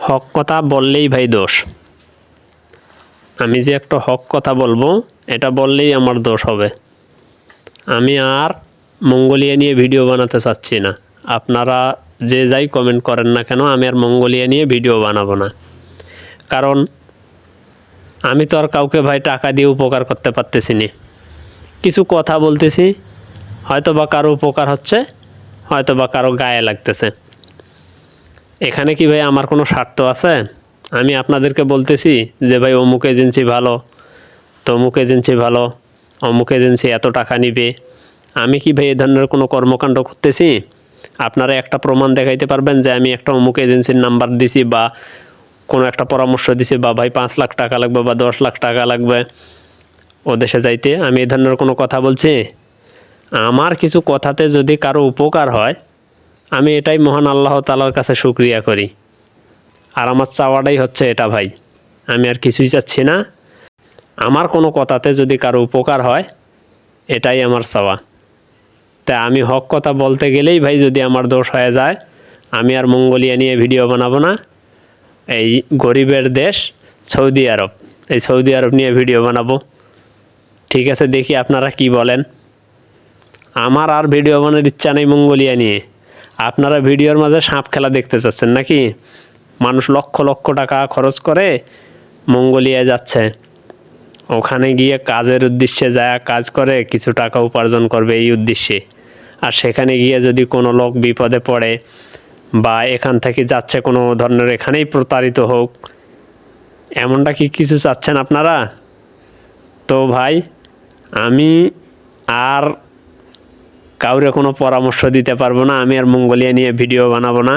হক কথা বললেই ভাই দোষ। আমি যে একটা হক কথা বলব, এটা বললেই আমার দোষ হবে। আমি আর মঙ্গোলিয়া নিয়ে ভিডিও বানাতে চাচ্ছি না। আপনারা যে যাই কমেন্ট করেন না কেন, আমি আর মঙ্গোলিয়া নিয়ে ভিডিও বানাবো না। কারণ আমি তো আর কাউকে ভাই টাকা দিয়ে উপকার করতে পারতেছি না। কিছু কথা বলতেছি হয়তো বা কারও উপকার হচ্ছে হয়তো বা কারও গায়ে লাগতেছে। এখানে কি ভাই আমার কোনো স্বার্থ আছে? আমি আপনাদেরকে বলতেছি যে ভাই অমুক এজেন্সি ভালো, তমুক এজেন্সি ভালো, অমুক এজেন্সি এত টাকা নিবে। আমি কি ভাই এ ধরনের কোনো কর্মকাণ্ড করতেছি? আপনারা একটা প্রমাণ দেখাইতে পারবেন যে আমি একটা অমুক এজেন্সির নাম্বার দিছি বা কোনো একটা পরামর্শ দিছি, বা ভাই পাঁচ লাখ টাকা লাগবে বা দশ লাখ টাকা লাগবে ও দেশে যাইতে। আমি এ ধরনের কোনো কথা বলছি? আমার কিছু কথাতে যদি কারও উপকার হয় আমি এটাই মহান আল্লাহ তালার কাছে শুক্রিয়া করি। আর আমার চাওয়াটাই হচ্ছে এটা ভাই। আমি আর কিছুই চাচ্ছি না। আমার কোনো কথাতে যদি কারও উপকার হয়, এটাই আমার চাওয়া। তা আমি হক কথা বলতে গেলেই ভাই যদি আমার দোষ হয়ে যায়, আমি আর মঙ্গোলিয়া নিয়ে ভিডিও বানাবো না। এই গরিবের দেশ, সৌদি আরব। এই সৌদি আরব নিয়ে ভিডিও বানাবো। ঠিক আছে, দেখি আপনারা কি বলেন। আমার আর ভিডিও বানানোর ইচ্ছা নেই মঙ্গোলিয়া নিয়ে। আপনারা ভিডিওর মাঝে সাপ খেলা দেখতে চাচ্ছেন নাকি? মানুষ লক্ষ লক্ষ টাকা খরচ করে মঙ্গোলিয়ায় যাচ্ছে। ওখানে গিয়ে কাজের উদ্দেশ্যে যায় কাজ করে কিছু টাকা উপার্জন করবে এই উদ্দেশ্যে। আর সেখানে গিয়ে যদি কোনো লোক বিপদে পড়ে বা এখান থেকে যাচ্ছে কোনো ধরনের এখানেই প্রতারিত হোক, এমনটা কি কিছু চাচ্ছেন আপনারা? তো ভাই, আমি আর কাউরে কোনো পরামর্শ দিতে পারব না, আমি আর মঙ্গোলিয়া নিয়ে ভিডিও বানাবো না।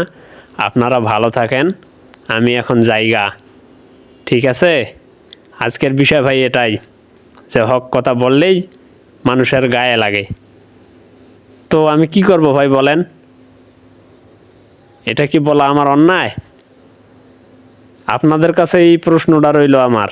আপনারা ভালো থাকেন, আমি এখন জায়গা। ঠিক আছে? আজকের বিষয় ভাই এটাই, যে হক কথা বললেই মানুষের গায়ে লাগে। তো আমি কি করব ভাই বলেন? এটা কি বলা আমার অন্যায়? আপনাদের কাছে এই প্রশ্নটা রইল আমার।